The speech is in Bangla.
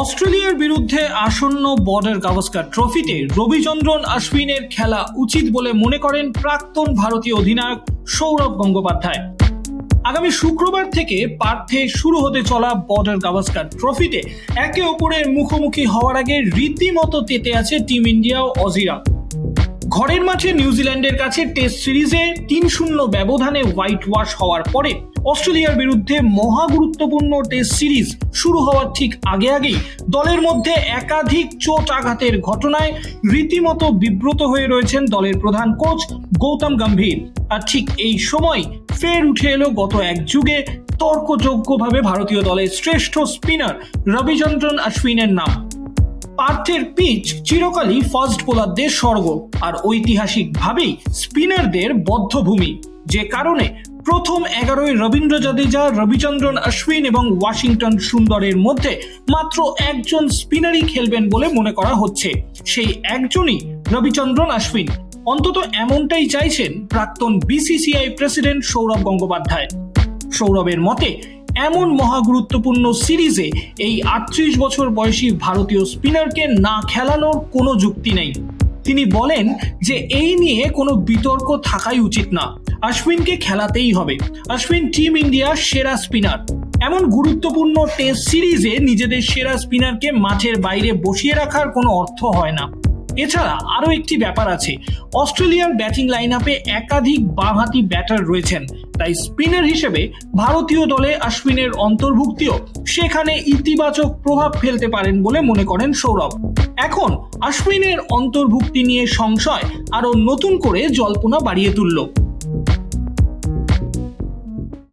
অস্ট্রেলিয়ার বিরুদ্ধে আসন্ন বর্ডার গাভাস্কার ট্রফিতে রবিচন্দ্রন অশ্বিনের খেলা উচিত বলে মনে করেন প্রাক্তন ভারতীয় অধিনায়ক সৌরভ গঙ্গোপাধ্যায়। আগামী শুক্রবার থেকে পার্থে শুরু হতে চলা বর্ডার গাভাস্কার ট্রফিতে একে অপরের মুখোমুখি হওয়ার আগে রীতিমতো তেতে আছে টিম ইন্ডিয়া ও অজিরা। ঘরের মাঠে নিউজিল্যান্ডের কাছে টেস্ট সিরিজে তিন শূন্য ব্যবধানে হোয়াইট ওয়াশ হওয়ার পরে অস্ট্রেলিয়ার বিরুদ্ধে মহা গুরুত্বপূর্ণ টেস্ট সিরিজ শুরু হওয়ার ঠিক আগে আগেই দলের মধ্যে একাধিক চোট আঘাতের ঘটনায় রীতিমতো বিব্রত হয়ে রয়েছেন দলের প্রধান কোচ গৌতম গম্ভীর। আর ঠিক এই সময় ফের উঠে এলো গত এক যুগে তর্কযোগ্যভাবে ভারতীয় দলের শ্রেষ্ঠ স্পিনার রবিচন্দ্রন অশ্বিনের নাম। পার্থের পিচ চিরকালই ফাস্ট বোলারদের স্বর্গ, আর ঐতিহাসিকভাবেই স্পিনারদের বদ্ধভূমি, যে কারণে প্রথম এগারোয় রবীন্দ্র জাদেজা, রবিচন্দ্রন অশ্বিন এবং ওয়াশিংটন সুন্দরের মধ্যে মাত্র একজন স্পিনারই খেলবেন বলে মনে করা হচ্ছে। সেই একজনই রবিচন্দ্রন অশ্বিন। অন্তত এমনটাই চাইছেন প্রাক্তন বিসিসিআই প্রেসিডেন্ট সৌরভ গঙ্গোপাধ্যায়। সৌরভের মতে, এমন মহা গুরুত্বপূর্ণ সিরিজে এই আটত্রিশ বছর বয়সী ভারতীয় স্পিনারকে না খেলানোর কোনো যুক্তি নেই। তিনি বলেন যে এই নিয়ে কোনো বিতর্ক থাকাই উচিত না। অশ্বিনকে খেলাতেই হবে। অশ্বিন টিম ইন্ডিয়ার সেরা স্পিনার। এমন গুরুত্বপূর্ণ টেস্ট সিরিজে নিজেদের সেরা স্পিনারকে মাঠের বাইরে বসিয়ে রাখার কোনো অর্থ হয় না। এছাড়া আরও একটি ব্যাপার আছে। অস্ট্রেলিয়ার ব্যাটিং লাইন আপে একাধিক বাঁহাতি ব্যাটার রয়েছেন। তাই স্পিনার হিসেবে ভারতীয় দলে অশ্বিনের অন্তর্ভুক্তিও সেখানে ইতিবাচক প্রভাব ফেলতে পারেন বলে মনে করেন সৌরভ। এখন আশ্বিনের অন্তর্ভুক্তি নিয়ে সংশয় আরও নতুন করে জল্পনা বাড়িয়ে তুলল।